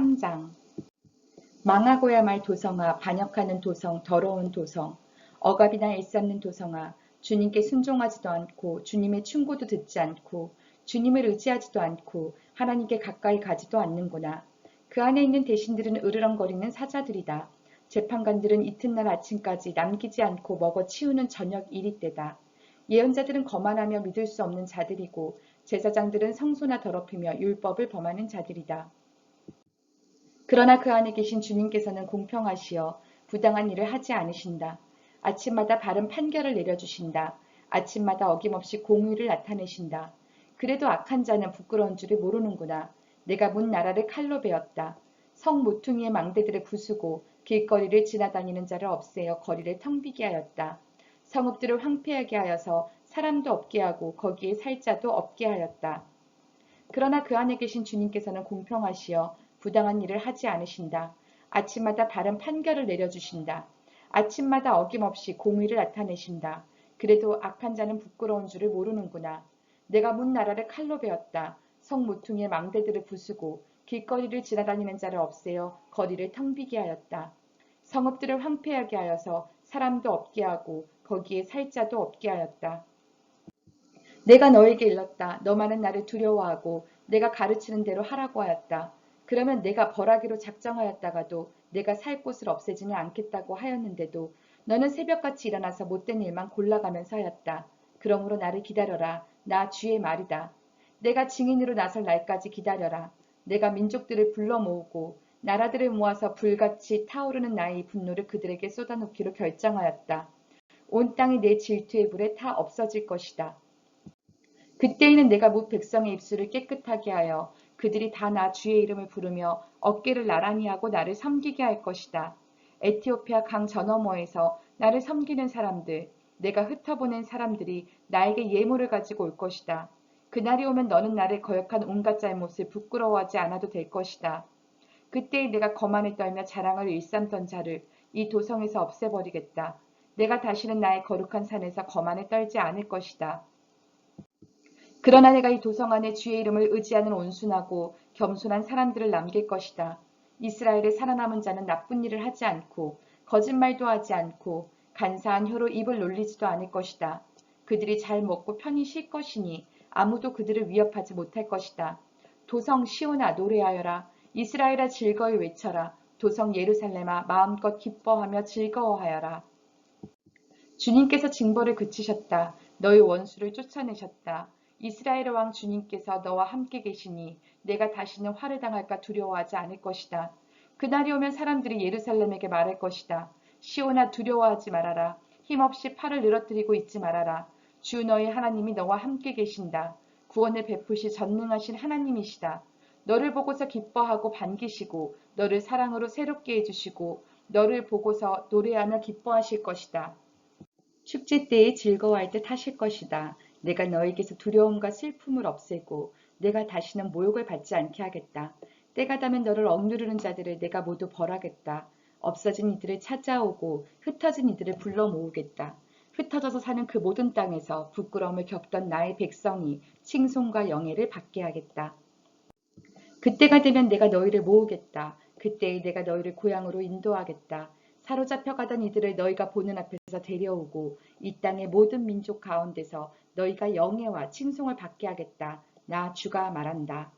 3장 망하고야 말 도성아 반역하는 도성 더러운 도성 억압이나 애쌓는 도성아 주님께 순종하지도 않고 주님의 충고도 듣지 않고 주님을 의지하지도 않고 하나님께 가까이 가지도 않는구나. 그 안에 있는 대신들은 으르렁거리는 사자들이다. 재판관들은 이튿날 아침까지 남기지 않고 먹어 치우는 저녁 일이 때다. 예언자들은 거만하며 믿을 수 없는 자들이고 제사장들은 성소나 더럽히며 율법을 범하는 자들이다. 그러나 그 안에 계신 주님께서는 공평하시어 부당한 일을 하지 않으신다. 아침마다 바른 판결을 내려주신다. 아침마다 어김없이 공의를 나타내신다. 그래도 악한 자는 부끄러운 줄을 모르는구나. 내가 문 나라를 칼로 베었다. 성 모퉁이의 망대들을 부수고 길거리를 지나다니는 자를 없애어 거리를 텅 비게 하였다. 성읍들을 황폐하게 하여서 사람도 없게 하고 거기에 살 자도 없게 하였다. 그러나 그 안에 계신 주님께서는 공평하시어 부당한 일을 하지 않으신다. 아침마다 바른 판결을 내려주신다. 아침마다 어김없이 공의를 나타내신다. 그래도 악한 자는 부끄러운 줄을 모르는구나. 내가 문 나라를 칼로 베었다. 성 모퉁이의 망대들을 부수고 길거리를 지나다니는 자를 없애어 거리를 텅 비게 하였다. 성읍들을 황폐하게 하여서 사람도 없게 하고 거기에 살 자도 없게 하였다. 내가 너에게 일렀다. 너만은 나를 두려워하고 내가 가르치는 대로 하라고 하였다. 그러면 내가 벌하기로 작정하였다가도 내가 살 곳을 없애지는 않겠다고 하였는데도 너는 새벽같이 일어나서 못된 일만 골라가면서 하였다. 그러므로 나를 기다려라. 나 주의 말이다. 내가 증인으로 나설 날까지 기다려라. 내가 민족들을 불러 모으고 나라들을 모아서 불같이 타오르는 나의 분노를 그들에게 쏟아놓기로 결정하였다. 온 땅이 내 질투의 불에 타 없어질 것이다. 그때에는 내가 무 백성의 입술을 깨끗하게 하여 그들이 다 나 주의 이름을 부르며 어깨를 나란히 하고 나를 섬기게 할 것이다. 에티오피아 강 저너머에서 나를 섬기는 사람들, 내가 흩어보낸 사람들이 나에게 예물을 가지고 올 것이다. 그날이 오면 너는 나를 거역한 온갖 잘못을 부끄러워하지 않아도 될 것이다. 그때 내가 거만에 떨며 자랑을 일삼던 자를 이 도성에서 없애버리겠다. 내가 다시는 나의 거룩한 산에서 거만에 떨지 않을 것이다. 그러나 내가 이 도성 안에 주의 이름을 의지하는 온순하고 겸손한 사람들을 남길 것이다. 이스라엘의 살아남은 자는 나쁜 일을 하지 않고 거짓말도 하지 않고 간사한 혀로 입을 놀리지도 않을 것이다. 그들이 잘 먹고 편히 쉴 것이니 아무도 그들을 위협하지 못할 것이다. 도성 시온아 노래하여라. 이스라엘아 즐거이 외쳐라. 도성 예루살렘아 마음껏 기뻐하며 즐거워하여라. 주님께서 징벌을 그치셨다. 너희 원수를 쫓아내셨다. 이스라엘 왕 주님께서 너와 함께 계시니 내가 다시는 화를 당할까 두려워하지 않을 것이다. 그날이 오면 사람들이 예루살렘에게 말할 것이다. 시온아 두려워하지 말아라. 힘없이 팔을 늘어뜨리고 있지 말아라. 주 너희 하나님이 너와 함께 계신다. 구원을 베푸시 전능하신 하나님이시다. 너를 보고서 기뻐하고 반기시고 너를 사랑으로 새롭게 해주시고 너를 보고서 노래하며 기뻐하실 것이다. 축제 때에 즐거워할 듯 하실 것이다. 내가 너에게서 두려움과 슬픔을 없애고 내가 다시는 모욕을 받지 않게 하겠다. 때가 되면 너를 억누르는 자들을 내가 모두 벌하겠다. 없어진 이들을 찾아오고 흩어진 이들을 불러 모으겠다. 흩어져서 사는 그 모든 땅에서 부끄러움을 겪던 나의 백성이 칭송과 영예를 받게 하겠다. 그때가 되면 내가 너희를 모으겠다. 그때에 내가 너희를 고향으로 인도하겠다. 사로잡혀 가던 이들을 너희가 보는 앞에서 데려오고 이 땅의 모든 민족 가운데서 너희가 영예와 칭송을 받게 하겠다. 나 주가 말한다.